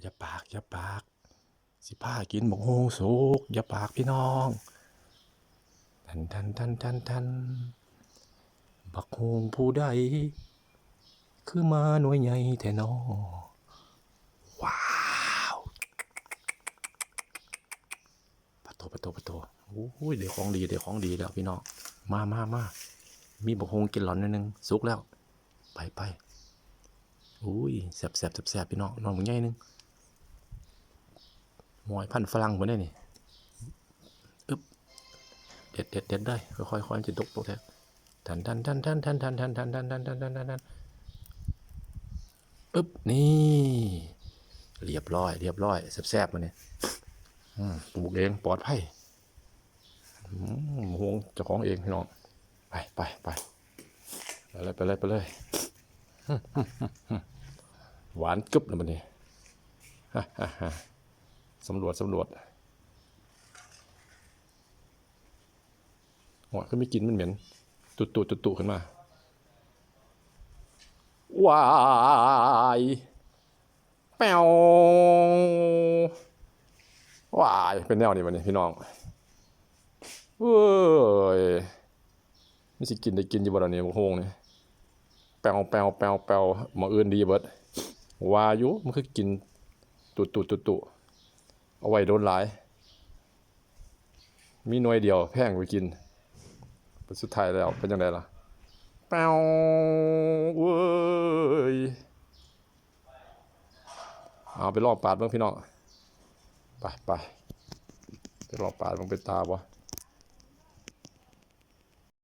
อย่าปากอย่าปาก สิพากินบกโฮงสุกอย่าปากพี่น้องทันทันทันทันทันบักโฮงผู้ใด คือมาหน่วยใหญ่แท้นอว้าวปะโตปะโตปะโตโอ้ยเดี๋ยวของดีเดี๋ยวของดีแล้วพี่น้องมามามามีบักโฮงกินหลอนนิดนึงสุกแล้ว ไปไปอุ้ยแสบแสบแสบแสบพี่น้องน้องมึงใหญ่นึง หมอยพันธุ์ฝรั่งหมดเลยนี่อึ๊บเด็ดเด็ดเด็ดได้ค่อยค่อยค่อยจะตกตกแท้ทันทันทันทันทันทันทันทันทันทันทันทันทันทันอึ๊บนี่เรียบร้อย เรียบร้อยแซ่บๆมาเนี่ยอืมปลูกเองปลอดภัยอืมห่วงเจ้าของเองพี่น้องไปไปไปไปเลยไปเลยไปเลยหวานกึบเลยมันนี่ฮ่าฮ่าฮ่า สำรวจสำรวจหัวขึ้นไม่กินมันเหม็นตุตุตุตุขึ้นมาวายแปวว้ายเป็นแนวนี้วันนี้พี่น้องเว้ยไม่สิกินได้กินอยู่บ่อนนี้บ่โฮงนี่แปวแปวแปวแปวมาอื่นดีเบิดวายู่มันคือกินตุตุตุตุ เอาไว้โดนหลาย มีหน่วยเดียวแพงไปกินสุดท้ายแล้วเป็นยังไงล่ะเป้วเว้ยเอาไปลองปาดบ้างพี่น้องไปไปไปลองปาดมึงเป็นตาบ่